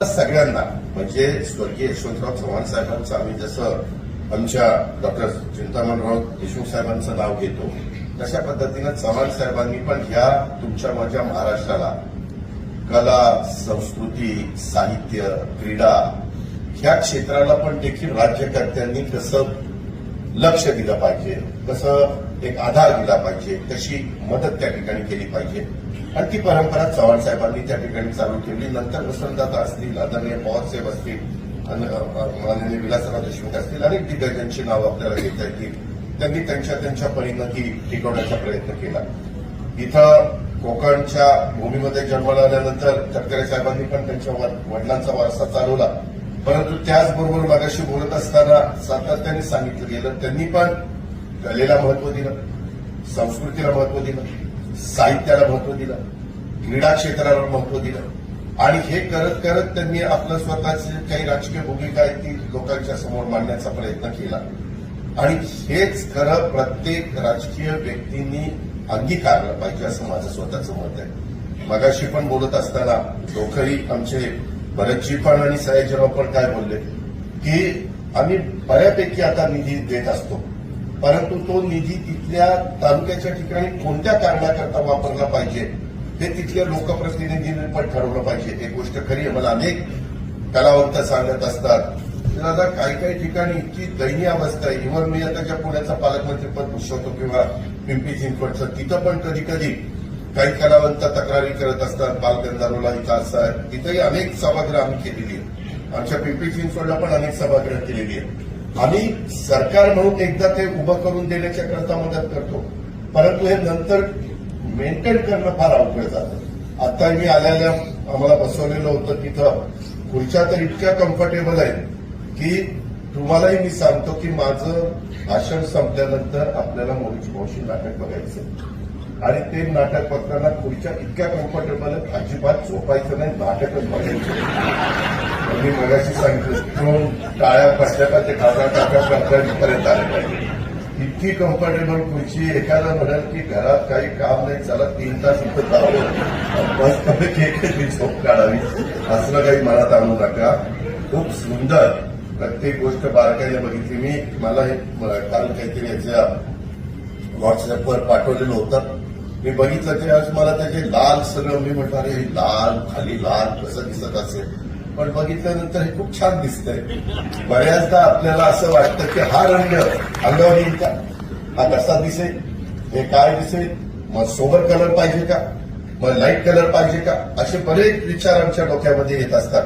सगळ्यांना म्हणजे स्वर्गीय यशवंतराव चव्हाण साहेबांचं आम्ही जसं आमच्या डॉक्टर चिंतामणराव देशमुख साहेबांचं नाव घेतो तशा पद्धतीनं चव्हाण साहेबांनी पण ह्या तुमच्या माझ्या महाराष्ट्राला कला संस्कृती साहित्य क्रीडा ह्या क्षेत्राला पण देखील राज्यकर्त्यांनी कसं लक्ष दिलं पाहिजे कसं एक आधार दिला पाहिजे कशी मदत त्या ठिकाणी केली पाहिजे. आणि ती परंपरा चव्हाण साहेबांनी त्या ठिकाणी चालू ठेवली. नंतर वसंतदाता असतील आदरणीय पवारसाहेब असतील आणि, माननीय विलासराव देशमुख असतील अनेक दिग्गजांची नावं आपल्याला घेता येतील. त्यांनी त्यांच्या त्यांच्या परीनं ती टिकवण्याचा प्रयत्न केला. इथं कोकणच्या भूमीमध्ये जन्माला आल्यानंतर तटकरे साहेबांनी पण त्यांच्या व- वडिलांचा वारसा चालवला. परंतु त्याचबरोबर मागाशी बोलत असताना सातत्याने सांगितलं गेलं. त्यांनी पण कलेला महत्त्व दिलं संस्कृतीला महत्त्व दिलं साहित्याला महत्त्व दिलं क्रीडा क्षेत्राला महत्त्व दिलं. आणि हे करत करत त्यांनी आपलं स्वतःची काही राजकीय भूमिका आहे ती लोकांच्या समोर मांडण्याचा प्रयत्न केला. आणि हेच खरं प्रत्येक राजकीय व्यक्तींनी अंगीकारलं पाहिजे असं माझं स्वतःचं मत आहे. मगाशी पण बोलत असताना दोघंही आमचे भरत पण आणि सयाजीराव पण काय बोलले? की आम्ही बऱ्यापैकी आता निधी देत असतो. परंतु तो निधी तिथल्या तालुक्याच्या ठिकाणी कोणत्या कारणाकरता वापरला पाहिजे हे तिथल्या लोकप्रतिनिधींनी पण ठरवलं पाहिजे. एक गोष्ट खरी आहे मला अनेक कलावंत सांगत असतात की आता काही काही ठिकाणी इतकी दयनीय अवस्था आहे. इव्हन मी आता ज्या पुण्याचा पालकमंत्री पद भूषवतो किंवा पिंपरी चिंचवडचं तिथं पण कधी कधी काही कलावंत तक्रारी करत असतात बालगंधर्वला इथं असतात आहे तिथंही अनेक सभागृह आम्ही केलेली आहेत. आमच्या पिंपरी चिंचवडला पण अनेक सभागृह केलेली आहेत. आम्ही सरकार म्हणून एकदा ते उभं करून देण्याच्या करता मदत करतो. परंतु हे नंतर मेंटेन करणं फार अवघड जातं. आता मी आल्याला आम्हाला बसवलेलं होतं तिथं. खुर्च्या तर इतक्या कम्फर्टेबल आहेत की तुम्हालाही मी सांगतो की माझं भाषण संपल्यानंतर आपल्याला मोहित मावशी नाटक बघायचं आणि ते नाटक बघताना पुढच्या इतक्या कम्फर्टेबल अजिबात झोपायचं नाही नाटकच बघायचं. मी मगाशी सांगितलं टाळ्या पडल्या का ते टाळ्या टाक्या पर्यंत आले पाहिजे. इतकी कम्फर्टेबल खुर्ची एखादा म्हणाल की घरात काही काम नाही चला तीन तास इथं जावं मस्तपैकी एखादी झोप काढावी. असलं काही मनात आणू नका. खूप सुंदर प्रत्येक गोष्ट बारकाईने बघितली मी. मला हे काल काहीतरी याच्या व्हॉट्सअपवर पाठवलेलं होतं. मी बघितलं की आज मला त्याचे लाल सगळं मी म्हटलं अरे हे लाल खाली लाल कसं दिसत असेल? पण बघितल्यानंतर हे खूप छान दिसतंय. बऱ्याचदा आपल्याला असं वाटतं की हा रंग अंगावर येईल का? हा कसा दिसेल? हे काय दिसेल? मग सोबर कलर पाहिजे का? मग लाइट कलर पाहिजे का? असे बरेच विचार आमच्या डोक्यामध्ये येत असतात.